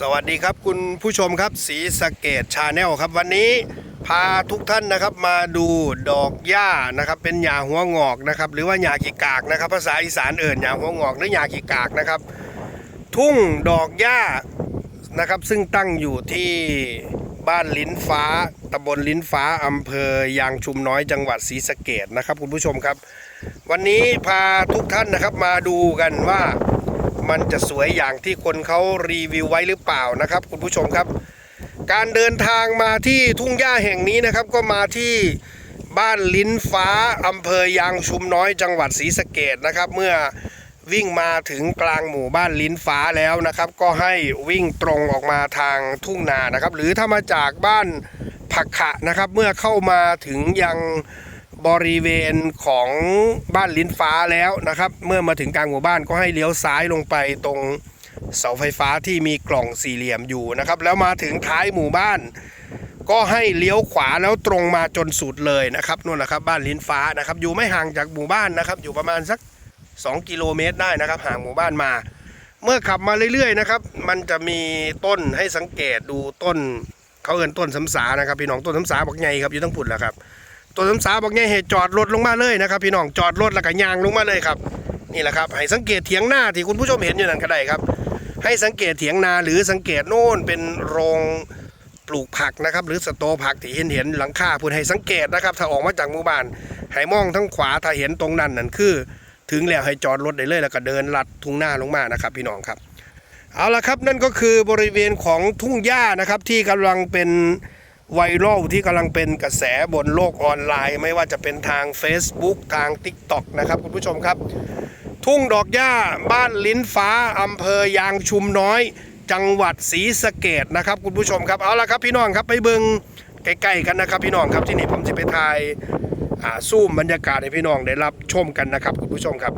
สวัสดีครับคุณผู้ชมครับสีสะเกตชาแนลครับ วันนี้พาทุกท่านนะครับมาดูดอกหญ้านะครับ เป็นหญ้าหัวงอกนะครับ หรือว่าหญ้ากีกากนะครับ ภาษาอีสานเอ่นหญ้าหัวงอกหรือหญ้ากีกากนะครับ ทุ่งดอกหญ้านะครับ ซึ่งตั้งอยู่ที่บ้านลิ้นฟ้าตำบลลิ้นฟ้าอำเภอยางชุมน้อยจังหวัดศรีสะเกดนะครับ คุณผู้ชมครับ วันนี้พาทุกท่านนะครับมาดูกันว่า มันจะสวยอย่างที่คนเขารีวิวไว้หรือเปล่านะครับ คุณผู้ชมครับ การเดินทางมาที่ทุ่งหญ้าแห่งนี้นะครับ ก็มาที่บ้านลิ้นฟ้าอำเภอยางชุมน้อยจังหวัดศรีสะเกดนะครับ เมื่อวิ่งมาถึงกลางหมู่บ้านลิ้นฟ้าแล้วนะครับ ก็ให้วิ่งตรงออกมาทางทุ่งนานะครับ หรือถ้ามาจากบ้านผักขะนะครับ เมื่อเข้ามาถึงยัง บริเวณของบ้านลิ้นฟ้าแล้วนะครับ เมื่อมาถึงกลางหมู่บ้านก็ให้เลี้ยวซ้ายลงไปตรงเสาไฟฟ้าที่มีกล่องสี่เหลี่ยมอยู่นะครับ แล้วมาถึงท้ายหมู่บ้าน ก็ให้เลี้ยวขวาแล้วตรงมาจนสุดเลยนะครับนู่นแหละครับบ้านลิ้นฟ้านะครับ อยู่ไม่ห่างจากหมู่บ้านนะครับ อยู่ประมาณสัก 2 กิโลเมตรได้นะครับ ห่างหมู่บ้านมา เมื่อขับมาเรื่อยๆนะครับ มันจะมีต้นให้สังเกตดูต้นเขาเอินต้นสำสานะครับพี่น้องต้นสำสาบอกไงครับอยู่ทั้งผุดแหละครับ ตัวสำสาบอกไงเหตุจอดรถลงมาเลยนะครับ พี่น้องจอดรถแล้วก็ยางลงมาเลยครับนี่แหละครับให้สังเกตเถียงหน้าที่คุณผู้ชมเห็นอยู่นั่นก็ได้ครับ ให้สังเกตเถียงนาหรือสังเกตโน่นเป็นโรงปลูกผักนะครับ หรือสโตผักที่เห็นเห็นหลังคาพูดให้สังเกตนะครับ ถ้าออกมาจากหมู่บ้านให้มองทั้งขวาถ้าเห็นตรงนั้นนั่นคือ ถึงแล้วให้จอดรถได้เลยแล้วก็เดินลัดทุ่งหน้าลงมานะครับ พี่น้องครับ เอาละครับนั่นก็คือบริเวณของทุ่งหญ้านะครับที่กำลังเป็น ไวรัลที่กำลังเป็นกระแสบนโลกออนไลน์ ไม่ว่าจะเป็นทาง Facebook ทาง TikTok นะครับคุณผู้ชมครับ ทุ่งดอกหญ้าบ้านลิ้นฟ้าอำเภอยางชุมน้อย จังหวัดศรีสะเกดนะครับคุณผู้ชมครับเอาละครับพี่น้องครับไปเบิงใกล้ๆกันนะครับ พี่น้องครับที่นี่ผมจะไปถ่ายอ่าซูมบรรยากาศให้พี่น้องได้รับชมกันนะครับคุณผู้ชมครับ